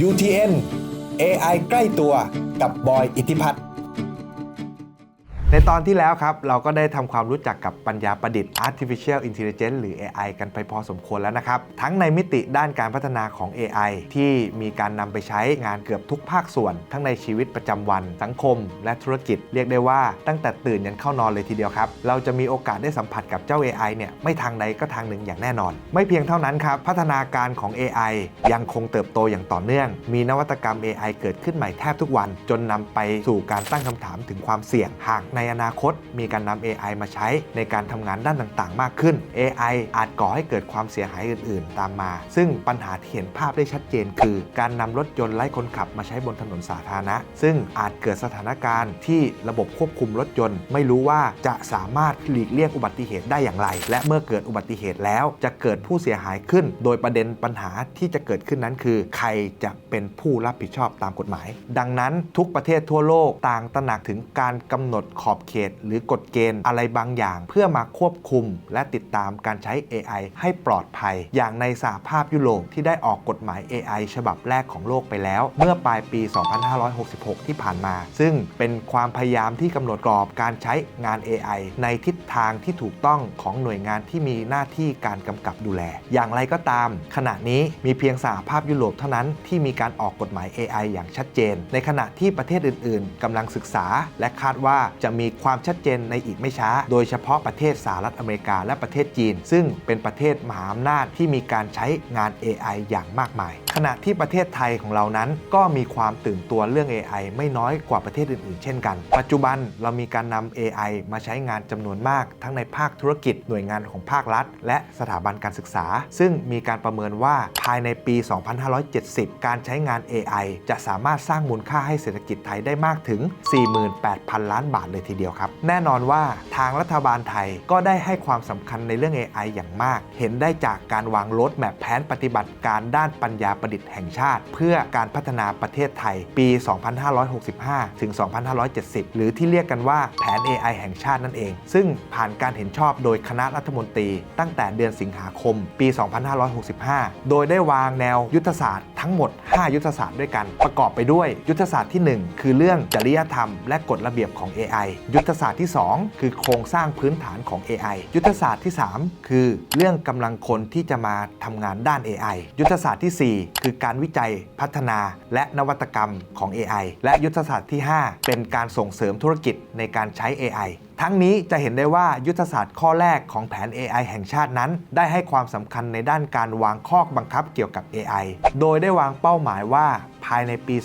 UTN AI ใกล้ตัวกับบอยอิทธิพัฒน์ ในตอนที่แล้วครับ เราก็ได้ทำความรู้จักกับปัญญาประดิษฐ์ artificial intelligence หรือ AI กันไปพอสมควรแล้วนะครับ ทั้งในมิติด้านการพัฒนาของ AI ที่มีการนำไปใช้งานเกือบทุกภาคส่วน ทั้งในชีวิตประจำวัน สังคม และธุรกิจ เรียกได้ว่าตั้งแต่ตื่นยันเข้านอนเลยทีเดียวครับ เราจะมีโอกาสได้สัมผัสกับเจ้า AI เนี่ยไม่ทางใดก็ทางหนึ่งอย่างแน่นอน ไม่เพียงเท่านั้นครับ พัฒนาการของ AI ยังคงเติบโตอย่างต่อเนื่อง มีนวัตกรรม AI เกิดขึ้นใหม่แทบทุกวัน จนนำไปสู่การตั้งคำถามถึงความเสี่ยงหากในอนาคตมีการนำ AI มาใช้ในการทำงานด้านต่างๆ มากขึ้น AI อาจก่อให้เกิดความเสียหายอื่น ๆ ตามมา ซึ่งปัญหาที่เห็นภาพได้ชัดเจน คือ การนำรถยนต์ไร้คนขับมาใช้บนถนนสาธารณะ ซึ่งอาจเกิดสถานการณ์ที่ระบบควบคุมรถยนต์ ไม่รู้ว่าจะสามารถหลีกเลี่ยงอุบัติเหตุได้อย่างไร และเมื่อเกิดอุบัติเหตุแล้วจะเกิดผู้เสียหายขึ้น โดยประเด็นปัญหาที่จะเกิดขึ้นนั้นคือ ใครจะเป็นผู้รับผิดชอบตามกฎหมาย ดังนั้นทุกประเทศทั่วโลกต่างตระหนักถึงการกำหนดขอบเขต หรือกฎเกณฑ์อะไรบางอย่าง เพื่อมาควบคุม และติดตามการใช้ AI ให้ปลอดภัย อย่างในสหภาพยุโรปที่ได้ออกกฎหมาย AI ฉบับแรกของโลกไปแล้ว เมื่อปลายปี 2566 ที่ผ่านมา ซึ่งเป็นความพยายามที่กำหนดกรอบการใช้งาน AI ในทิศทางที่ถูกต้องของหน่วยงานที่มีหน้าที่การกำกับดูแล อย่างไรก็ตาม ขณะนี้มีเพียงสหภาพยุโรปเท่านั้นที่มีการออกกฎหมาย AI อย่างชัดเจน ในขณะที่ประเทศอื่น ๆกำลังศึกษา และคาดว่าจะมีความชัดเจนในอีกไม่ช้า โดยเฉพาะประเทศสหรัฐอเมริกาและประเทศจีน ซึ่งเป็นประเทศมหาอำนาจที่มีการใช้งาน AI อย่างมากมาย ขณะที่ประเทศไทยของเรานั้น ก็มีความตื่นตัวเรื่อง AI ไม่น้อยกว่าประเทศอื่นๆ เช่นกัน ปัจจุบันเรามีการนำ AI มาใช้งานจำนวนมาก ทั้งในภาคธุรกิจหน่วยงานของภาครัฐ และสถาบันการศึกษา ซึ่งมีการประเมินว่าภายในปี 2570 การใช้งาน AI จะสามารถสร้างมูลค่าให้เศรษฐกิจไทยได้มากถึง 48,000 ล้านบาทเลยทีเดียวครับ แน่นอนว่าทางรัฐบาลไทยก็ได้ให้ความสำคัญในเรื่อง AI อย่างมาก เห็นได้จากการวางโรดแมพแผนปฏิบัติการด้านปัญญาประดิษฐ์แห่งชาติ เพื่อการพัฒนาประเทศไทยปี 2565 ถึง 2570 หรือที่เรียกกันว่าแผน AI แห่งชาตินั่นเอง ซึ่งผ่านการเห็นชอบโดยคณะรัฐมนตรี ตั้งแต่เดือนสิงหาคม ปี 2565 โดยได้วางแนวยุทธศาสตร์ ทั้งหมด 5 ยุทธศาสตร์ด้วยกัน ประกอบไปด้วย ยุทธศาสตร์ที่ 1 คือเรื่องจริยธรรมและกฎระเบียบของ AI ยุทธศาสตร์ที่ 2 คือโครงสร้างพื้นฐานของ AI ยุทธศาสตร์ที่ 3 คือเรื่องกำลังคนที่จะมาทำงานด้าน AI ยุทธศาสตร์ทีสี่ 4 คือการวิจัยพัฒนาและนวัตกรรมของ AI และยุทธศาสตร์ที่ 5 เป็นการส่งเสริมธุรกิจในการใช้ AI ทั้งนี้จะเห็นได้ว่ายุทธศาสตร์ข้อแรกของแผน AI แห่งชาตินั้น ได้ให้ความสำคัญในด้านการวางข้อบังคับเกี่ยวกับ AI โดยได้วางเป้าหมายว่า ภายในปี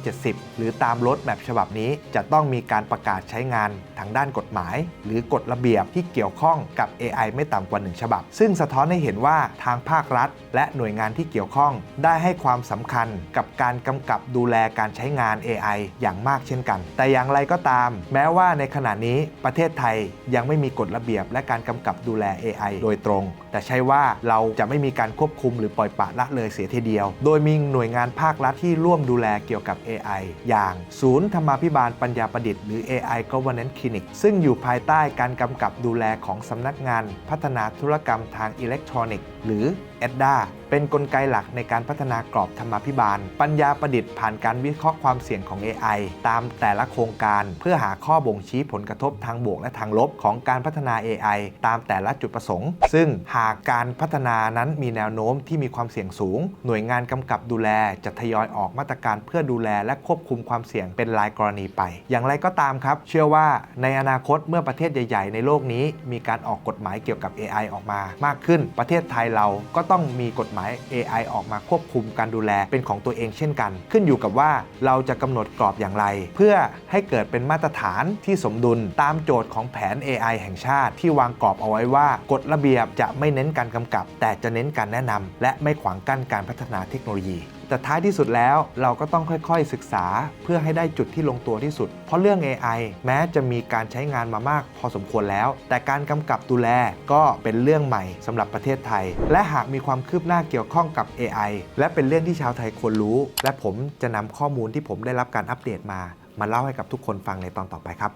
2570 หรือตามรถแมพฉบับนี้จะต้องมีการประกาศใช้งานทางด้านกฎหมาย หรือกฎระเบียบที่เกี่ยวข้องกับ AI ไม่ต่ำกว่า 1 ฉบับ ซึ่งสะท้อนให้เห็นว่าทางภาครัฐ และหน่วยงานที่เกี่ยวข้องได้ให้ความสำคัญกับการกำกับดูแลการใช้งาน AI อย่างมากเช่นกัน แต่อย่างไรก็ตาม แม้ว่าในขณะนี้ประเทศไทยยังไม่มีกฎระเบียบ และการกำกับดูแล AI โดยตรง แต่ใช่ว่าเราจะไม่มีการควบคุมหรือปล่อยปละละเลยเสียทีเดียว โดยมีหน่วยงานภาครัฐที่ร่วมดูแลเกี่ยวกับ AI อย่างศูนย์ธรรมาภิบาลปัญญาประดิษฐ์หรือ AI Governance Clinic ซึ่งอยู่ภายใต้การกำกับดูแลของสำนักงานพัฒนาธุรกรรมทางอิเล็กทรอนิกส์ หรือ EDDA เป็นนกลไกหลักในการพัฒนากรอบธรรมาภิบาล ปัญญาประดิษฐ์ผ่านการวิเคราะห์ความเสี่ยงของ AI ตามแต่ละโครงการ เพื่อหาข้อบ่งชี้ผลกระทบทางบวกและทางลบของการพัฒนา AI ตามแต่ละจุดประสงค์ ซึ่งหากการพัฒนานั้นมีแนวโน้มที่มีความเสี่ยงสูง หน่วยงานกำกับดูแลจะทยอยออกมาตรการเพื่อดูแลและควบคุมความเสี่ยงเป็นรายกรณีไป อย่างไรก็ตามครับ เชื่อว่าในอนาคตเมื่อประเทศใหญ่ ๆ ในโลกนี้ มีการออกกฎหมายเกี่ยวกับ AI ออกมามากขึ้น ประเทศไทยเราก็ต้องมีกฎหมาย AI ออกมาควบคุมการดูแลเป็นของตัวเองเช่นกัน ขึ้นอยู่กับว่าเราจะกำหนดกรอบอย่างไร เพื่อให้เกิดเป็นมาตรฐานที่สมดุลตามโจทย์ของแผน AI แห่งชาติ ที่วางกรอบเอาไว้ว่ากฎระเบียบจะไม่เน้นการกำกับ แต่จะเน้นการแนะนำและไม่ขวางกั้นการพัฒนาเทคโนโลยี แต่ท้ายที่สุดแล้วเราก็ต้องค่อยๆศึกษาเพื่อให้ได้จุดที่ลงตัวที่สุด เพราะเรื่อง AI แม้จะมีการใช้งานมามาก พอสมควรแล้ว แต่การกำกับดูแลก็เป็นเรื่องใหม่สำหรับประเทศไทย และหากมีความคืบหน้าเกี่ยวข้องกับ AI และเป็นเรื่องที่ชาวไทยควรรู้ และผมจะนำข้อมูลที่ผมได้รับการอัปเดตมา มาเล่าให้กับทุกคนฟังในตอนต่อไปครับ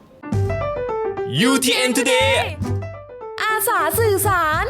UTN Today อาสาสื่อสาร